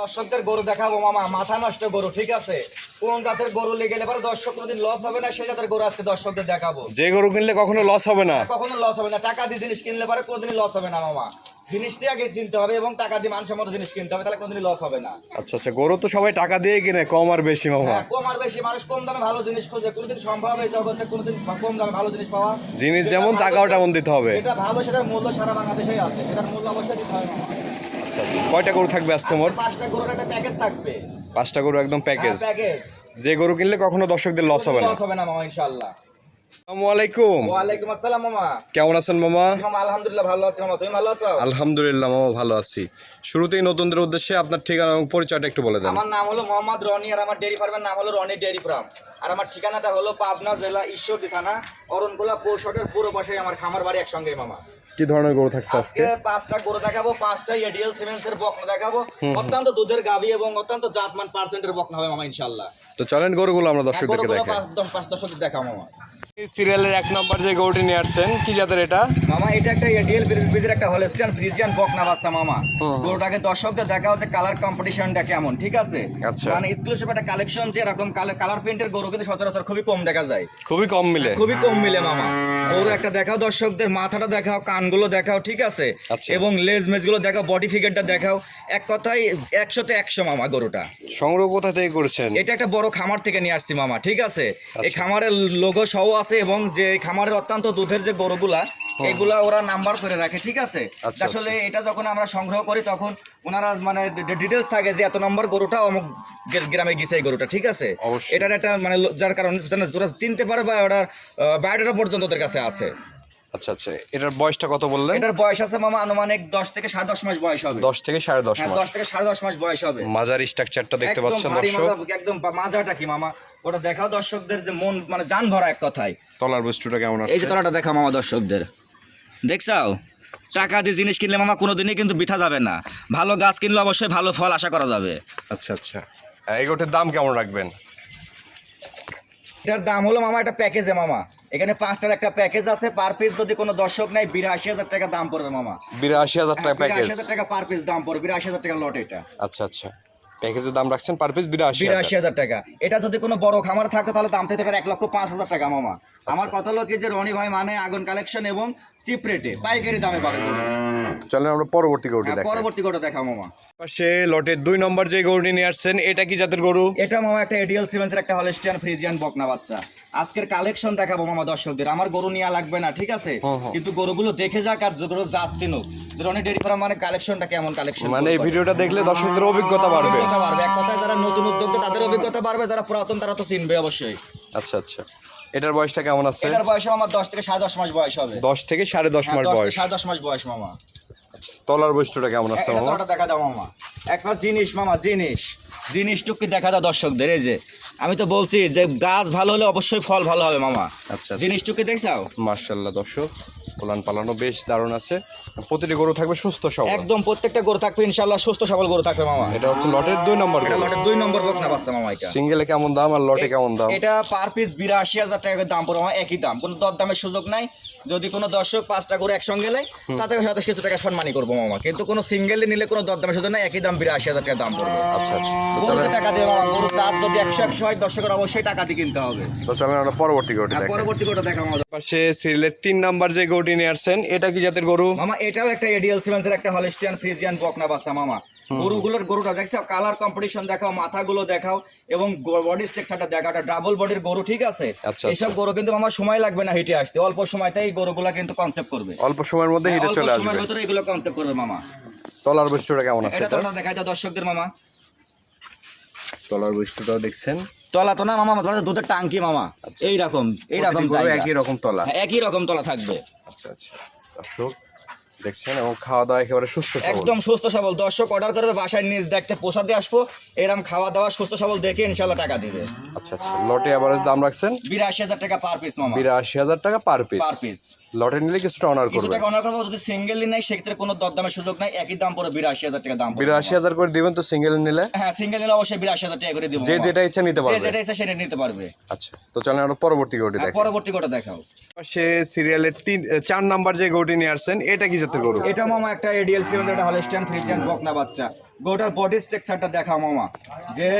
দর্শকদের গরু দেখাবো মামা। মাথা নষ্ট গরু ঠিক আছে? কোন জাতের গরু লেগে গেলে পরে দর্শক কোনোদিন লস হবে না সেই জাতের গরু আজকে দর্শকদের দেখাবো। যে গরু কিনলে কখনো লস হবে না। কখনো লস হবে না। টাকা দিয়ে জিনিস কিনলে পরে কোনোদিনই লস হবে না মামা। জিনিসটি আগে চিনতে হবে এবং টাকা দিয়ে মানসম্মত জিনিস কিনতে হবে তাহলে কোনোদিনই লস হবে না। আচ্ছা আচ্ছা গরু তো সবাই টাকা দিয়ে কিনে কম আর বেশি মামা। হ্যাঁ, কম আর বেশি মানুষ কম দামে ভালো জিনিস খোঁজে। কোনোদিন সম্ভব এই জগতে কোনোদিন কম দামে ভালো জিনিস পাওয়া। জিনিস যেমন টাকাও তেমন দিতে হবে। যেটা ভালো সেটার মূল্য সারা বাংলাদেশেই আছে। সেটার মূল্য অবশ্যই দিতে হবে। আচ্ছা আচ্ছা। কয়টা গরু থাকবে আজকে মোট? পাঁচটা গরুর একটা প্যাকেজ থাকবে। পাঁচটা গরু একদম প্যাকেজ প্যাকেজ যে গরু কিনলে কখনো দর্শকদের লস হবে না। লস হবে না মামা ইনশাআল্লাহ। আসসালামু ওয়ালাইকুম আসসালাম মামা। কেমন আছেন মামা? মামা আলহামদুলিল্লাহ ভালো আছি মামা। তুমি ভালো আছো? আলহামদুলিল্লাহ মামা ভালো আছি। শুরুতেই নতুনদের উদ্দেশ্যে আপনার ঠিকানা এবং পরিচয়টা একটু বলে দেন। আমার নাম হলো মোহাম্মদ রনি আর আমার ডেয়ারি ফার্মের নাম হলো রনি ডেয়ারি ফার্ম আর আমার ঠিকানাটা হলো পাবনা জেলা ঈশ্বরদী থানা অরণকোলা পৌষটের পুরো পাশে আমার খামার বাড়ি একসঙ্গে মামা। কি ধরনের গরু থাকছে আজকে? পাঁচটা গরু দেখাবো পাঁচটা এডিএল সিমেন্সের বকনা দেখাবো। অত্যন্ত দুধের গাবি এবং অত্যন্ত জাতমান পার্সেন্টের বকনা হবে মামা ইনশাআল্লাহ। তো চলেন গরুগুলো আমরা দর্শকদেরকে দেখাই। দশ পাঁচ দশ দেখাবো মামা। সিরিয়ালের এক নম্বর যে গরুটি নিয়ে আসছেন কি জাতের এটা? মামা এটা একটা এডিএল ব্রিজ ব্রিজের একটা হলস্টিয়ান ফ্রিজিয়ান বকনা বাচ্চা মামা। হুম। গরুটাকে দর্শকদের দেখা হচ্ছে কালার কম্পিটিশনটা কেমন ঠিক আছে? আচ্ছা। মানে এক্সক্লুসিভ একটা কালেকশন যে এরকম কালার প্রিন্টের গরু কিন্তু সচরাচর খুবই কম দেখা যায়। খুবই কম মিলে। খুবই কম মিলে মামা। গরু একটা দেখাও দর্শকদের মাথাটা দেখাও কানগুলো দেখাও ঠিক আছে? আচ্ছা। এবং লেজ মেজগুলো দেখাও বডি ফিগারটা দেখাও। এক কথায় একশোতে একশো মামা গরুটা। সংগ্রহ কোথা থেকে করেছেন? এটা একটা বড় খামার থেকে নিয়ে আসছি মামা ঠিক আছে? এই আচ্ছা। খামারের লোগো সহ আছে এবং যে খামারের অত্যন্ত দুধের যে গরুগুলা এগুলা ওরা নাম্বার করে রাখে ঠিক আছে? আচ্ছা, আসলে এটা যখন আমরা সংগ্রহ করি তখন ওনারা মানে ডিটেলস থাকে যে এত নম্বর গরুটা অমুক গ্রামে গেছে এই গরুটা ঠিক আছে। এটার একটা মানে যার কারণে ওরা চিনতে পারে বা ওটার বায়োডাটা পর্যন্ত ওদের কাছে আছে। আচ্ছা আচ্ছা। এটার বয়সটা কত বললেন? এটার বয়স আছে মামা আনুমানিক দশ থেকে সাড়ে দশ মাস বয়স হবে। দশ থেকে সাড়ে দশ হ্যাঁ মাস। দশ থেকে সাড়ে দশ মাস বয়স হবে। মাজার স্ট্রাকচারটা দেখতে একদম পাচ্ছেন ভারী মাজা, একদম বা- মাজাটা কি মামা? ওটা দেখাও দর্শকদের যে মন মানে জান ভরা এক কথায়। তলার বস্তুটা কেমন এই যে তলাটা দেখা মামা দর্শকদের। দেখছাও? টাকা দিয়ে জিনিস কিনলে মামা কোনোদিনই কিন্তু বৃথা যাবে না। ভালো গাছ কিনলে অবশ্যই ভালো ফল আশা করা যাবে। আচ্ছা আচ্ছা। এই গোটের দাম কেমন রাখবেন? এটার দাম হলো মামা একটা প্যাকেজে মামা। এখানে পাঁচটার একটা প্যাকেজ আছে পার পিস যদি কোনো দর্শক নেয় বিরাশি হাজার টাকা দাম পড়বে মামা। বিরাশি হাজার টাকা প্যাকেজ হাজার টাকা পার পিস দাম পড়বে বিরাশি হাজার টাকা লট এটা। আচ্ছা আচ্ছা। প্যাকেজের দাম রাখছেন পার পিস বিরাশি বিরাশি হাজার। টাকা। এটা যদি কোনো বড় খামার থাকে তাহলে দাম চাইতো এক লক্ষ পাঁচ হাজার টাকা মামা। আমার কথা হলো কি যে রনি ভাই মানে আগুন কালেকশন এবং চিপ রেটে পাইকারি দামে পাবে। গরু। চলেন আমরা পরবর্তী গরুটি হ্যাঁ, দেখাই। পরবর্তী গরু দেখা মামা। পাশে লটের দুই নম্বর যে গরুটি নিয়ে আসছেন এটা কি জাতের গরু? এটা মামা একটা এডিএল সিমেন্সের একটা হলস্টিয়ান ফ্রিজিয়ান বকনা বাচ্চা। আজকের কালেকশন দেখাবো মামা দর্শকদের। আমার গরু নেওয়া লাগবে না ঠিক আছে? হুম, হুম। কিন্তু গরুগুলো দেখে যাক আর গরু জাত চিনুক। রনি ডেরি ফার্ম মানে কালেকশনটা কেমন কালেকশন মানে এই ভিডিওটা দেখলে দর্শকদের অভিজ্ঞতা বাড়বে। অভিজ্ঞতা বাড়বে। এক কথায় যারা নতুন উদ্যোক্তা তাদের অভিজ্ঞতা বাড়বে যারা পুরাতন তারা তো চিনবে অবশ্যই। আচ্ছা আচ্ছা। এটার বয়সটা কেমন আছে? এটার বয়স আমার দশ থেকে সাড়ে দশ মাস বয়স হবে। দশ থেকে সাড়ে দশ বয়স মাস থেকে বয়স। সাড়ে দশ মাস বয়স মামা। তলার বয়সটা কেমন আছে মামা? দেখা দাও মামা। একটা জিনিস মামা জিনিস। জিনিসটুকু দেখা দাও দর্শকদের এই যে। আমি তো বলছি যে গাছ ভালো হলে অবশ্যই ফল ভালো হবে মামা। আচ্ছা, আচ্ছা। জিনিসটুকু দেখছাও মার্শাল্লাহ দর্শক। পোলান পালানো বেশ দারুণ আছে। প্রতিটি গরু থাকবে সুস্থ সবল। একদম প্রত্যেকটা গরু থাকবে ইনশাল্লাহ সুস্থ সবল গরু থাকবে মামা। এটা হচ্ছে লটের দুই নম্বর লটের দুই নম্বর বকনা বাচ্চা মামা এটা। সিঙ্গেলে কেমন দাম আর লটে কেমন দাম? এটা পার পিস বিরাশি হাজার টাকা দাম পড়বে মামা একই দাম। কোনো দর দামের সুযোগ নাই। যদি কোনো দর্শক পাঁচটা করে একসঙ্গে নেয় তাতে হয়তো কিছু টাকা সম্মানই করব মামা। কিন্তু কোনো সিঙ্গেলে নিলে কোনো দর দামের সুযোগ নাই একই দাম বিরাশি হাজার টাকা দাম পড়বে। আচ্ছা আচ্ছা। গরুতে টাকা দিয়ে মামা গরু চার যদি একশো একশো হয় দর্শকের অবশ্যই টাকা দিয়ে কিনতে হবে। তো চলেন আমরা পরবর্তী গরুটি পরবর্তী গরুটা দেখা মামা পাশে সিরিয়ালের তিন নাম্বার যে গরুটি নিয়ে আসছেন এটা কি জাতের গরু? মামা এটাও একটা এডিএল সিমেন্সের একটা হলিস্টিয়ান ফ্রিজিয়ান বকনা বাচ্চা মামা। গরুগুলোর গরুটা দেখছ? কালার কম্পিটিশন দেখাও মাথাগুলো দেখাও এবং বডি স্ট্রাকচারটা দেখাও। একটা ডাবল বডির গরু ঠিক আছে? আচ্ছা, এইসব গরু কিন্তু আমার সময় লাগবে না হেঁটে আসতে। অল্প সময়তেই এই গরুগুলা কিন্তু কনসেপ্ট করবে। অল্প সময়ের মধ্যে হিটে অল্প চলে সময়ের আসবে। ভিতরে এগুলো কনসেপ্ট করবে মামা। তলার বৈশিষ্ট্যটা কেমন আছে এটা এটা তোমরা দেখাই দাও দর্শকদের মামা। তলার বৈশিষ্ট্যটাও দেখছেন। তলা তো না মামা ধরো দুধের টাঙ্কি মামা। এই রকম এই রকম প্রতিটি গরু জায়গা। একই রকম তলা। হ্যাঁ, একই রকম তলা থাকবে। আচ্ছা আচ্ছা। দেখছেন? এবং খাওয়া দাওয়া একেবারে সুস্থ একদম সুস্থ সবল। দর্শক অর্ডার করবে বাসায় নিজ দেখতে পোষাতে আসব। এরকম খাওয়া দাওয়া সুস্থ সবল দেখে ইনশাল্লাহ টাকা দিবে। আচ্ছা আচ্ছা। লটে অ্যাভারেজ দাম রাখছেন? বিরাশি হাজার টাকা পার পিস মামা। বিরাশি হাজার টাকা পার পিস পার পিস লটে নিলে কিছুটা অনার কিছু করবে টাকা অনার করব যদি সিঙ্গেল নেই সেক্ষেত্রে কোনো দরদামের সুযোগ নাই। একই দাম পড়ে বিরাশি হাজার টাকা দাম বিরাশি হাজার করে দিবেন তো সিঙ্গেল নিলে? হ্যাঁ সিঙ্গেল নিলে অবশ্যই বিরাশি হাজার টাকা করে দিব যে। যেটা ইচ্ছা নিতে যে পারবে। যেটা ইচ্ছা সেটা নিতে পারবে। আচ্ছা তো চলেন আমরা পরবর্তী গরুটি আর দেখেন পরবর্তী কোটা দেখাও। সে সিরিয়ালের তিন চার নাম্বার যে গরুটি নিয়ে আসছেন এটা কি জাতের গরু। এটা মামা একটা এডিএল একটা হলস্টাইন ফ্রিজিয়ান বকনা বাচ্চা। গরুটার বডি স্ট্রাকচারটা দেখাও মামা। যে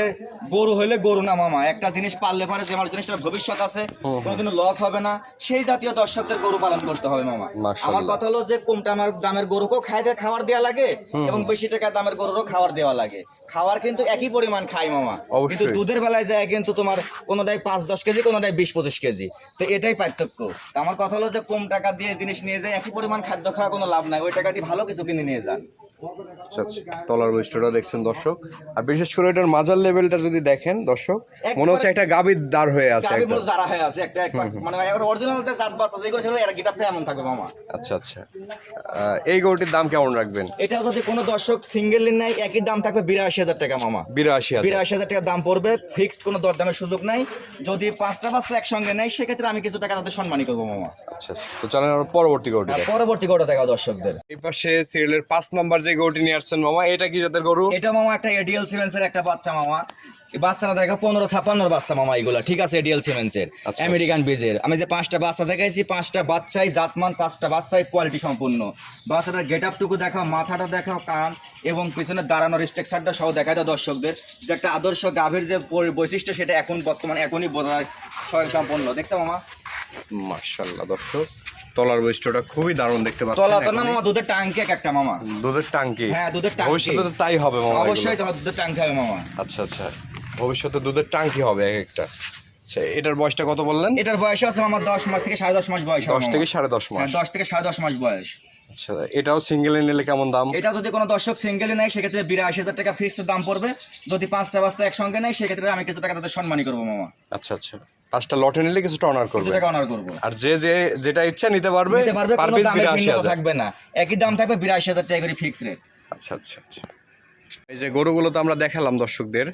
গরু হইলে গরু না মামা। একটা জিনিস পারলে পারে যে আমার জিনিসটার ভবিষ্যৎ আছে কোনোদিনও লস হবে না। সেই জাতীয় দর্শকদের গরু পালন করতে হবে মামা। আমার কথা হলো যে কমটা আমার দামের গরুকেও খাইতে খাবার দেওয়া লাগে এবং বেশি টাকা দামের গরুরও খাবার দেওয়া লাগে। খাবার কিন্তু একই পরিমাণ খায় মামা। কিন্তু দুধের বেলায় যায় কিন্তু তোমার কোনোটাই পাঁচ দশ কেজি কোনোটাই বিশ পঁচিশ কেজি। তো এটাই পার্থক্য। আমার কথা হলো যে কম টাকা দিয়ে জিনিস নিয়ে যায় একই পরিমাণ খাদ্য খাওয়া কোনো লাভ নাই ওই টাকা দিয়ে ভালো কিছু কিনে নিয়ে যান। আচ্ছা আচ্ছা। তলার বৈশিষ্ট্যটা দেখছেন দর্শক। আর বিশেষ করে এটার মাজার লেভেলটা যদি দেখেন দর্শক মনে হচ্ছে একটা গাভীর দাঁড় হয়ে আছে। দাঁড়া হয়ে একটা মানে অরিজিনাল যে জাত বাস আছে যেগুলো সেগুলো এর গিটারটা এমন থাকবে মামা। আচ্ছা আচ্ছা। এই গরুটির দাম কেমন রাখবেন? এটা যদি কোনো দর্শক সিঙ্গেল নাই একই দাম থাকবে বিরাশি হাজার টাকা মামা। বিরাশি বিরাশি হাজার টাকা দাম পড়বে ফিক্সড কোনো দরদামের সুযোগ নাই। যদি পাঁচটা বাচ্চা একসঙ্গে নেয় সেক্ষেত্রে আমি কিছু টাকা তাদের সম্মানই করব মামা। আচ্ছা আচ্ছা। তো চলেন পরবর্তী গরুটি পরবর্তী গোটা দেখাও দর্শকদের। এই পাশে সিরিয়ালের পাঁচ নাম্বার যে গরুটি নিয়ে আসছেন মামা এটা কি জাতের গরু? এটা মামা একটা এডিএল সিমেন্সের একটা বাচ্চা মামা। এই বাচ্চাটা দেখা পনেরো ছাপ্পান্নর বাচ্চা মামা এগুলা ঠিক আছে এডিএল সিমেন্সের আচ্ছা। আমেরিকান বীজের। আমি যে পাঁচটা বাচ্চা দেখাইছি পাঁচটা বাচ্চাই জাতমান পাঁচটা বাচ্চাই কোয়ালিটি সম্পূর্ণ। বাচ্চাটার গেট আপটুকু দেখাও মাথাটা দেখাও কান এবং পিছনে দাঁড়ানোর স্ট্রাকচারটা সহ দেখায় দাও দর্শকদের। যে একটা আদর্শ গাভীর যে বৈশিষ্ট্য সেটা এখন বর্তমানে এখনই বোঝা যায় স্বয়ং সম্পন্ন দেখছ মামা? মার্শাল্লাহ দর্শক। তলার বৈশিষ্ট্যটা খুবই দারুণ দেখতে পাচ্ছেন তলা তো না মামা দুধের টাঙ্কি এক একটা মামা। দুধের টাঙ্কি হ্যাঁ, দুধের টাঙ্কি। ভবিষ্যতে তো তাই হবে মামা অবশ্যই দুধের টাঙ্কি হবে মামা। আচ্ছা আচ্ছা। ভবিষ্যতে দুধের টাঙ্কি হবে এক একটা। আচ্ছা এটার বয়সটা কত বললেন? এটার বয়স আছে আমার দশ মাস থেকে সাড়ে দশ মাস বয়স দশ থেকে সাড়ে দশ মাস। হ্যাঁ দশ থেকে সাড়ে দশ মাস বয়স। আচ্ছা এটাও সিঙ্গেলে নিলে কেমন দাম? এটা যদি কোনো দর্শক সিঙ্গেলে নেয় সেক্ষেত্রে বিরাশি হাজার টাকা ফিক্সড দাম পড়বে। যদি পাঁচটা বাচ্চা একসঙ্গে নেয় সেক্ষেত্রে আমি কিছু টাকা তাদের সম্মানই করব মামা। আচ্ছা আচ্ছা। পাঁচটা লটে নিলে কিছুটা অনার করবে। টাকা অনার করব। আর যে যে যেটা ইচ্ছা নিতে পারবে নিতে পারবে কোনো ভিন্নতা থাকবে না। একই দাম থাকবে বিরাশি হাজার টাকা করে ফিক্স রেট আচ্ছা আচ্ছা আচ্ছা। এই যে গরুগুলো তো আমরা দেখালাম দর্শকদের।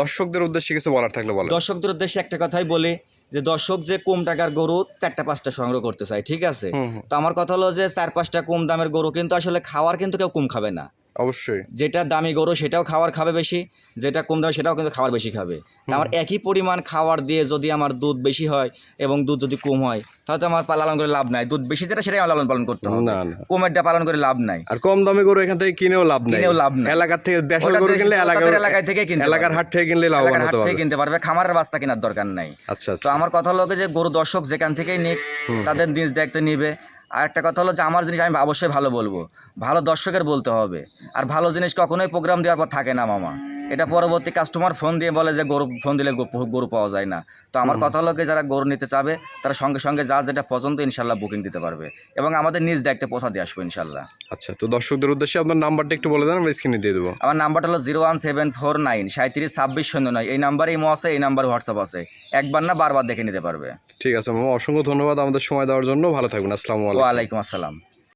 দর্শকদের উদ্দেশ্যে কিছু বলার থাকলে বলো দর্শকদের উদ্দেশ্যে একটা কথাই বলি যে দর্শক যে কম টাকার গরু চারটা পাঁচটা সংগ্রহ করতে চায় ঠিক আছে? তো আমার কথা হলো যে চার পাঁচটা কম দামের গরু কিন্তু আসলে খাওয়ার কিন্তু কেউ কম খাবে না। অবশ্যই। যেটা দামি গরু সেটাও খাওয়ার খাবে বেশি যেটা কম দামি সেটাও কিন্তু খাওয়ার বেশি খাবে। আমার একই পরিমাণ খাওয়ার দিয়ে যদি আমার দুধ বেশি হয় এবং দুধ যদি কম হয় তাহলে তো আমার লালন করে লাভ নাই। দুধ বেশি যেটা সেটাই আমার লালন পালন করতে হবে। কমেরটা পালন করে লাভ নাই। আর কম দামে গরু এখান থেকে কিনেও লাভ নেই। কিনেও লাভ নাই। এলাকার থেকে ওটা গরু কিনলে এলাকার এলাকায় থেকে কিনতে এলাকার হাট থেকে কিনলে এলাকার হাট থেকে কিনতে পারবে খামারের বাচ্চা কেনার দরকার নাই। আচ্ছা তো আচ্ছা আমার কথা হলো যে গরু দর্শক যেখান থেকেই নিক তাদের নিজ দায়িত্ব নিবে। আর একটা কথা হলো যে আমার জিনিস আমি অবশ্যই ভালো বলব। ভালো দর্শকের বলতে হবে। আর ভালো জিনিস কখনোই প্রোগ্রাম দেওয়ার পর থাকে না মামা। এটা পরবর্তী কাস্টমার ফোন দিয়ে বলে যে গরু ফোন দিলে গরু পাওয়া যায় না। তো আমার কথা হলো কি যারা গরু নিতে চাবে তারা সঙ্গে সঙ্গে যা যেটা পছন্দ ইনশাল্লাহ বুকিং দিতে পারবে। এবং আমাদের নিজ দায়িত্বে পৌঁছা দিয়ে আসব ইনশাল্লাহ। আচ্ছা তো দর্শকদের উদ্দেশ্যে আপনার নাম্বারটা একটু বলে দেন আমরা স্ক্রিনে দিয়ে দেবো। আমার নাম্বারটা হলো zero one seven four nine সাঁত্রিশ ছাব্বিশ শূন্য নয়। এই নাম্বারে ইমো আছে এই নাম্বারে হোয়াটসঅ্যাপ আছে। একবার না বারবার দেখে নিতে পারবে। ঠিক আছে মামা অসংখ্য ধন্যবাদ আমাদের সময় দেওয়ার জন্য। ভালো থাকবেন। আসসালামু আলাইকুম। আসসালাম।